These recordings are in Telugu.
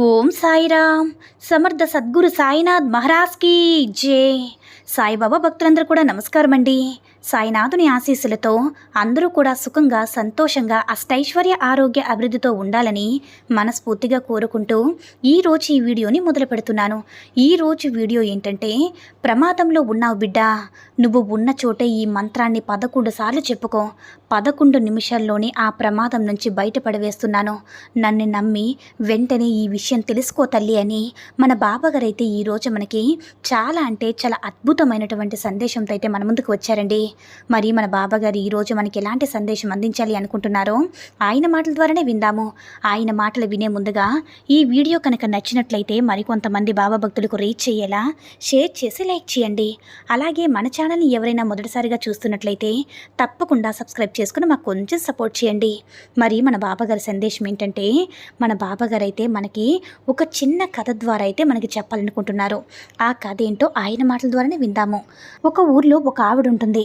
Om Sairam. Samartha Sadguru Sainath మహారాజ్కి జే. సాయిబాబా భక్తులందరూ కూడా నమస్కారం అండి సాయినాథుని ఆశీస్సులతో అందరూ కూడా సుఖంగా సంతోషంగా అష్టైశ్వర్య ఆరోగ్య అభివృద్ధితో ఉండాలని మనస్ఫూర్తిగా కోరుకుంటూ ఈరోజు ఈ వీడియోని మొదలు పెడుతున్నాను. ఈరోజు వీడియో ఏంటంటే ప్రమాదంలో ఉన్నావు బిడ్డ నువ్వు ఉన్న చోటే ఈ మంత్రాన్ని పదకొండు సార్లు చెప్పుకో. పదకొండు నిమిషాల్లోనే ఆ ప్రమాదం నుంచి బయటపడవేస్తున్నాను. నన్ను నమ్మి వెంటనే ఈ విషయం తెలుసుకో తల్లి అని మన బాబాగారైతే ఈరోజు మనకి చాలా అంటే చాలా అద్భుతమైనటువంటి సందేశంతో అయితే మన ముందుకు వచ్చారండి. మరి మన బాబాగారు ఈరోజు మనకి ఎలాంటి సందేశం అందించాలి అనుకుంటున్నారో ఆయన మాటల ద్వారానే విందాము. ఆయన మాటలు వినే ముందుగా ఈ వీడియో కనుక నచ్చినట్లయితే మరికొంతమంది బాబా భక్తులకు రీచ్ చేయేలా షేర్ చేసి లైక్ చేయండి. అలాగే మన ఛానల్ని ఎవరైనా మొదటిసారిగా చూస్తున్నట్లయితే తప్పకుండా సబ్స్క్రైబ్ చేసుకుని మాకు కొంచెం సపోర్ట్ చేయండి. మరి మన బాబాగారి సందేశం ఏంటంటే మన బాబాగారు అయితే మనకి ఒక చిన్న కథ ద్వారా అయితే మనకి చెప్పాలనుకుంటున్నారు. ఆ కథ ఏంటో ఆయన మాటల ద్వారానే విందాము. ఒక ఊర్లో ఒక ఆవిడ ఉంటుంది.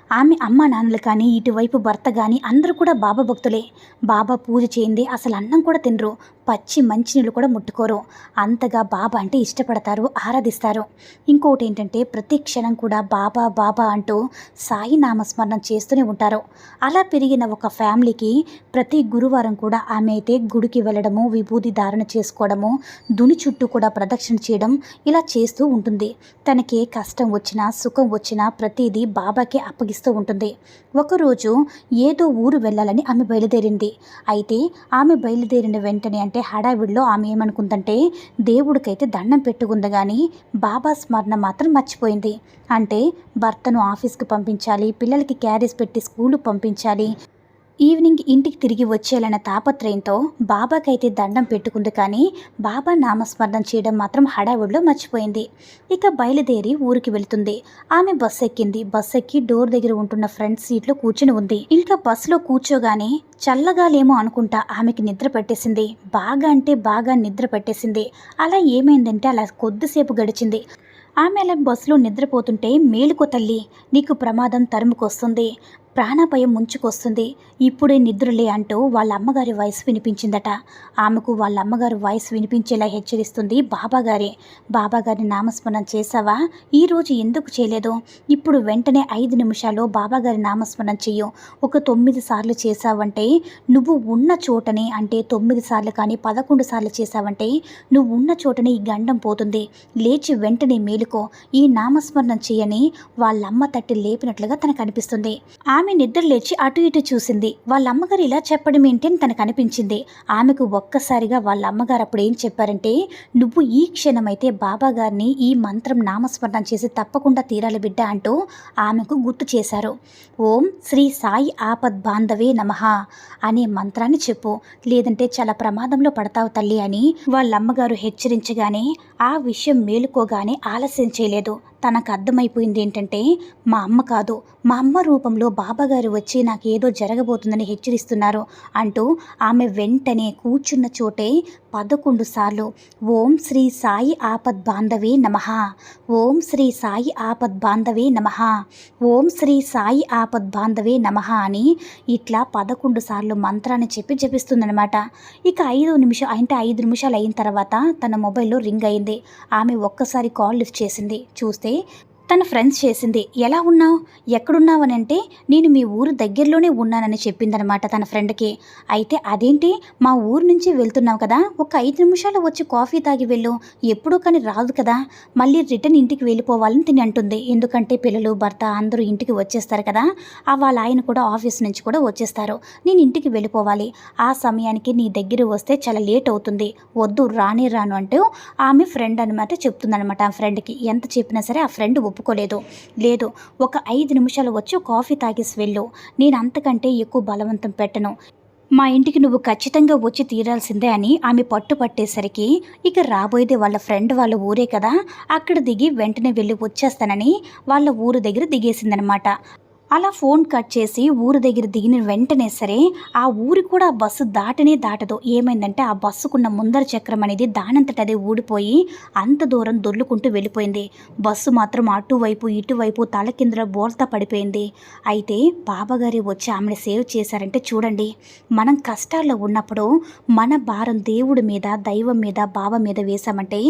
ఆమె అమ్మ నాన్నలు కానీ ఇటువైపు భర్త కానీ అందరూ కూడా బాబా భక్తులే. బాబా పూజ చేయింది అసలు అన్నం కూడా తినరు. పచ్చి మంచినీళ్ళు కూడా ముట్టుకోరు. అంతగా బాబా అంటే ఇష్టపడతారు ఆరాధిస్తారు. ఇంకోటి ఏంటంటే ప్రతి క్షణం కూడా బాబా బాబా అంటూ సాయి నామస్మరణం చేస్తూనే ఉంటారు. అలా పెరిగిన ఒక ఫ్యామిలీకి ప్రతి గురువారం కూడా ఆమె అయితే గుడికి వెళ్ళడము విభూది ధారణ చేసుకోవడము దుని చుట్టూ కూడా ప్రదక్షిణ చేయడం ఇలా చేస్తూ ఉంటుంది. తనకి కష్టం వచ్చినా సుఖం వచ్చినా ప్రతిదీ బాబాకే అప్పగిస్తూ ఉంటుంది. ఒకరోజు ఏదో ఊరు వెళ్ళాలని ఆమె బయలుదేరింది. అయితే ఆమె బయలుదేరిన వెంటనే అంటే హడావిడిలో ఆమె ఏమనుకుందంటే దేవుడికైతే దండం పెట్టుకుంది కానీ బాబా స్మరణ మాత్రం మర్చిపోయింది. అంటే భర్తను ఆఫీస్కి పంపించాలి పిల్లలకి క్యారేజ్ పెట్టి స్కూలు పంపించాలి ఈవినింగ్ ఇంటికి తిరిగి వచ్చేయాలన్న తాపత్రయంతో బాబాకైతే దండం పెట్టుకుంది కానీ బాబా నామస్మరణం చేయడం మాత్రం హడావుడిలో మర్చిపోయింది. ఇక బయలుదేరి ఊరికి వెళుతుంది. ఆమె బస్సు ఎక్కింది. బస్సు ఎక్కి డోర్ దగ్గర ఉంటున్న ఫ్రంట్ సీట్లో కూర్చుని ఉంది. ఇంకా బస్సులో కూర్చోగానే చల్లగాలేమో అనుకుంటా ఆమెకి నిద్ర పెట్టేసింది. బాగా అంటే బాగా నిద్ర పెట్టేసింది. అలా ఏమైందంటే అలా కొద్దిసేపు గడిచింది. ఆమె అలా బస్సులో నిద్రపోతుంటే మేలుకో తల్లి నీకు ప్రమాదం తరుముకొస్తుంది. ప్రాణభయం ముంచుకొస్తుంది. ఇప్పుడే నిద్రలే అంటూ వాళ్ళ అమ్మగారి వాయిస్ వినిపించిందట. ఆమెకు వాళ్ళ అమ్మగారి వాయిస్ వినిపించేలా హెచ్చరిస్తుంది బాబాగారే. బాబాగారిని నామస్మరణ చేశావా? ఈరోజు ఎందుకు చేయలేదు? ఇప్పుడు వెంటనే ఐదు నిమిషాలు బాబాగారి నామస్మరణ చెయ్యు. ఒక తొమ్మిది సార్లు చేశావంటే నువ్వు ఉన్న చోటనే అంటే తొమ్మిది సార్లు కానీ పదకొండు సార్లు చేశావంటే నువ్వు ఉన్న చోటనే ఈ గండం పోతుంది. లేచి వెంటనే మేలుకో. ఈ నామస్మరణం చేయని వాళ్ళమ్మ తట్టి లేపినట్లుగా తనకు అనిపిస్తుంది ఆమె నిద్ర లేచి అటు ఇటు చూసింది. వాళ్ళ అమ్మగారు ఇలా చెప్పడం ఏంటి అని తనకు అనిపించింది. ఆమెకు ఒక్కసారిగా వాళ్ళ అమ్మగారు అప్పుడు ఏం చెప్పారంటే నువ్వు ఈ క్షణమైతే బాబా గారిని ఈ మంత్రం నామస్మరణం చేసి తప్పకుండా తీరాలి బిడ్డ అంటూ ఆమెకు గుర్తు చేశారు. ఓం శ్రీ సాయి ఆపద్ బాంధవే నమః అనే మంత్రాన్ని చెప్పు. లేదంటే చాలా ప్రమాదంలో పడతావు తల్లి అని వాళ్ళ అమ్మగారు హెచ్చరించగానే ఆ విషయం మేలుకోగానే ఆలస్యం చేయలేదు. తనకు అర్థమైపోయింది ఏంటంటే మా అమ్మ కాదు. మా అమ్మ రూపంలో బాబాగారు వచ్చి నాకు ఏదో జరగబోతుందని హెచ్చరిస్తున్నారు అంటూ ఆమె వెంటనే కూర్చున్న చోటే పదకొండు సార్లు ఓం శ్రీ సాయి ఆపద్ బాంధవే నమ. ఓం శ్రీ సాయి ఆపద్ బాంధవే నమ. ఓం శ్రీ సాయి ఆపద్ బాంధవే నమ అని ఇట్లా పదకొండు సార్లు మంత్రాన్ని చెప్పి జపిస్తుందనమాట ఇక ఐదు నిమిషం అంటే ఐదు నిమిషాలు అయిన తర్వాత తన మొబైల్లో రింగ్ అయింది. ఆమె ఒక్కసారి కాల్ లిఫ్ట్ చేసింది. చూస్తే t తన ఫ్రెండ్స్ చేసింది. ఎలా ఉన్నావు? ఎక్కడున్నావని అంటే నేను మీ ఊరు దగ్గరలోనే ఉన్నానని చెప్పిందనమాట తన ఫ్రెండ్కి. అయితే అదేంటి? మా ఊరు నుంచి వెళ్తున్నావు కదా ఒక ఐదు నిమిషాలు వచ్చి కాఫీ తాగి వెళ్ళు. ఎప్పుడూ కానీ రాదు కదా. మళ్ళీ రిటర్న్ ఇంటికి వెళ్ళిపోవాలని తిని అంటుంది. ఎందుకంటే పిల్లలు భర్త అందరూ ఇంటికి వచ్చేస్తారు కదా ఆ వాళ్ళ ఆయన కూడా ఆఫీస్ నుంచి కూడా వచ్చేస్తారు. నేను ఇంటికి వెళ్ళిపోవాలి. ఆ సమయానికి నీ దగ్గర వస్తే చాలా లేట్ అవుతుంది. వద్దు రానే రాను అంటూ ఆమె ఫ్రెండ్ అనమాట చెప్తుందనమాట ఆ ఫ్రెండ్కి. ఎంత చెప్పినా సరే ఆ ఫ్రెండ్ ఒప్పు ఒప్పుకోలేదు లేదు ఒక ఐదు నిమిషాలు వచ్చి కాఫీ తాగేసి వెళ్ళు. నేను అంతకంటే ఎక్కువ బలవంతం పెట్టను. మా ఇంటికి నువ్వు ఖచ్చితంగా వచ్చి తీరాల్సిందే అని ఆమె పట్టుపట్టేసరికి ఇక రాబోయేది వాళ్ళ ఫ్రెండ్ వాళ్ళ ఊరే కదా. అక్కడ దిగి వెంటనే వెళ్ళి వచ్చేస్తానని వాళ్ళ ఊరు దగ్గర దిగేసిందనమాట. అలా ఫోన్ కట్ చేసి ఊరు దగ్గర దిగిన వెంటనే సరే ఆ ఊరి కూడా బస్సు దాటనే దాటదు. ఏమైందంటే ఆ బస్సుకున్న ముందర చక్రం అనేది దానంతట అదే ఊడిపోయి అంత దూరం దొర్లుకుంటూ వెళ్ళిపోయింది. బస్సు మాత్రం అటువైపు ఇటువైపు తల కింద బోల్తా పడిపోయింది. అయితే బాబాగారి వచ్చి ఆమెను సేవ్ చేశారంటే చూడండి మనం కష్టాల్లో ఉన్నప్పుడు మన భారం దేవుడి మీద దైవం మీద బాబా మీద వేశామంటే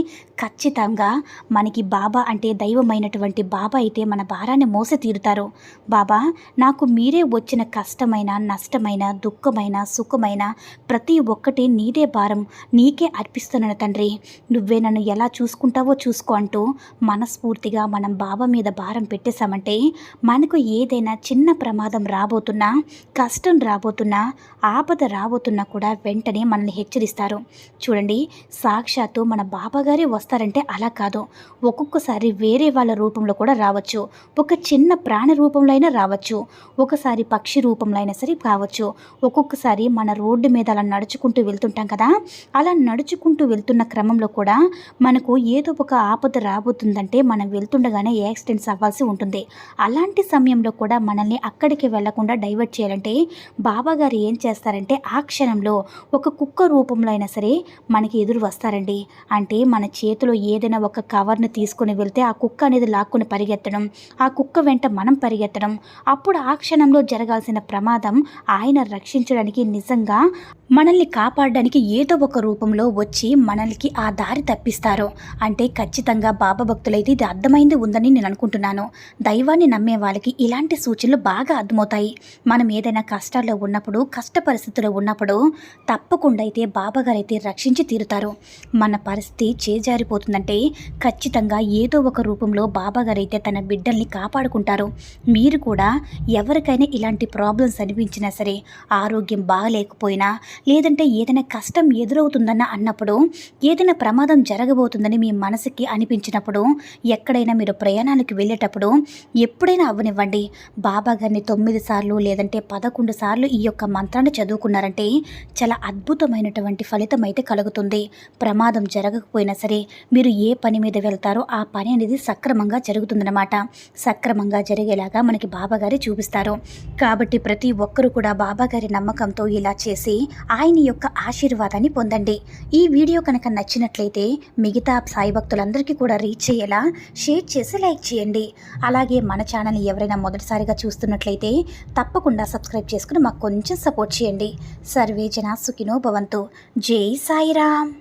ఖచ్చితంగా మనకి బాబా అంటే దైవమైనటువంటి బాబా అయితే మన భారాన్ని మోస తీరుతారు బాబా నాకు మీరే వచ్చిన కష్టమైన నష్టమైన దుఃఖమైన సుఖమైన ప్రతి ఒక్కటి నీదే భారం నీకే అర్పిస్తున్నాను తండ్రి. నువ్వే నన్ను ఎలా చూసుకుంటావో చూసుకో అంటూ మనస్ఫూర్తిగా మనం బాబా మీద భారం పెట్టేశామంటే మనకు ఏదైనా చిన్న ప్రమాదం రాబోతున్నా కష్టం రాబోతున్నా ఆపద రాబోతున్నా కూడా వెంటనే మనల్ని హెచ్చరిస్తారు. చూడండి సాక్షాత్తు మన బాబాగారే వస్తారంటే అలా కాదు. ఒక్కొక్కసారి వేరే వాళ్ళ రూపంలో కూడా రావచ్చు. ఒక చిన్న ప్రాణ రూపంలో అయినా రావచ్చు ఒకసారి పక్షి రూపంలో అయినా సరే కావచ్చు ఒక్కొక్కసారి మన రోడ్డు మీద అలా నడుచుకుంటూ వెళ్తుంటాం కదా అలా నడుచుకుంటూ వెళ్తున్న క్రమంలో కూడా మనకు ఏదో ఒక ఆపద రాబోతుందంటే మనం వెళ్తుండగానే యాక్సిడెంట్స్ అవ్వాల్సి ఉంటుంది. అలాంటి సమయంలో కూడా మనల్ని అక్కడికి వెళ్ళకుండా డైవర్ట్ చేయాలంటే బాబాగారు ఏం చేస్తారంటే ఆ క్షణంలో ఒక కుక్క రూపంలో అయినా సరే మనకి ఎదురు వస్తారండి. అంటే మన చేతిలో ఏదైనా ఒక కవర్ను తీసుకొని వెళ్తే ఆ కుక్క అనేది లాక్కుని పరిగెత్తడం ఆ కుక్క వెంట మనం పరిగెత్తడం అప్పుడు ఆ క్షణంలో జరగాల్సిన ప్రమాదం ఆయన రక్షించడానికి నిజంగా మనల్ని కాపాడడానికి ఏదో ఒక రూపంలో వచ్చి మనల్కి ఆ దారి తప్పిస్తారు. అంటే ఖచ్చితంగా బాబా భక్తులైతే ఇది అర్థమైంది ఉందని నేను అనుకుంటున్నాను. దైవాన్ని నమ్మే వాళ్ళకి ఇలాంటి సూచనలు బాగా అర్థమవుతాయి. మనం ఏదైనా కష్టాల్లో ఉన్నప్పుడు కష్ట పరిస్థితుల్లో ఉన్నప్పుడు తప్పకుండా అయితే బాబా గారు అయితే రక్షించి తీరుతారు. మన పరిస్థితి చేజారిపోతుందంటే ఖచ్చితంగా ఏదో ఒక రూపంలో బాబా గారు అయితే తన బిడ్డల్ని కాపాడుకుంటారు. మీరు కూడా ఎవరికైనా ఇలాంటి ప్రాబ్లమ్స్ అనిపించినా సరే ఆరోగ్యం బాగలేకపోయినా లేదంటే ఏదైనా కష్టం ఎదురవుతుందన్న అన్నప్పుడు ఏదైనా ప్రమాదం జరగబోతుందని మీ మనసుకి అనిపించినప్పుడు ఎక్కడైనా మీరు ప్రయాణానికి వెళ్ళేటప్పుడు ఎప్పుడైనా అవ్వనివ్వండి. బాబా గారిని తొమ్మిది సార్లు లేదంటే పదకొండు సార్లు ఈ యొక్క మంత్రాన్ని చదువుకున్నారంటే చాలా అద్భుతమైనటువంటి ఫలితం అయితే కలుగుతుంది. ప్రమాదం జరగకపోయినా సరే మీరు ఏ పని మీద వెళ్తారో ఆ పని అనేది సక్రమంగా జరుగుతుందన్నమాట. సక్రమంగా జరిగేలాగా మనకి బాబాగారి చూపిస్తారు. కాబట్టి ప్రతి ఒక్కరూ కూడా బాబాగారి నమ్మకంతో ఇలా చేసి ఆయన యొక్క ఆశీర్వాదాన్ని పొందండి. ఈ వీడియో కనుక నచ్చినట్లయితే మిగతా సాయి భక్తులందరికీ కూడా రీచ్ అయ్యేలా షేర్ చేసి లైక్ చేయండి. అలాగే మన ఛానల్ని ఎవరైనా మొదటిసారిగా చూస్తున్నట్లయితే తప్పకుండా సబ్స్క్రైబ్ చేసుకుని మాకు కొంచెం సపోర్ట్ చేయండి. సర్వే జన సుఖినో భవంతు. జై సాయిరామ్.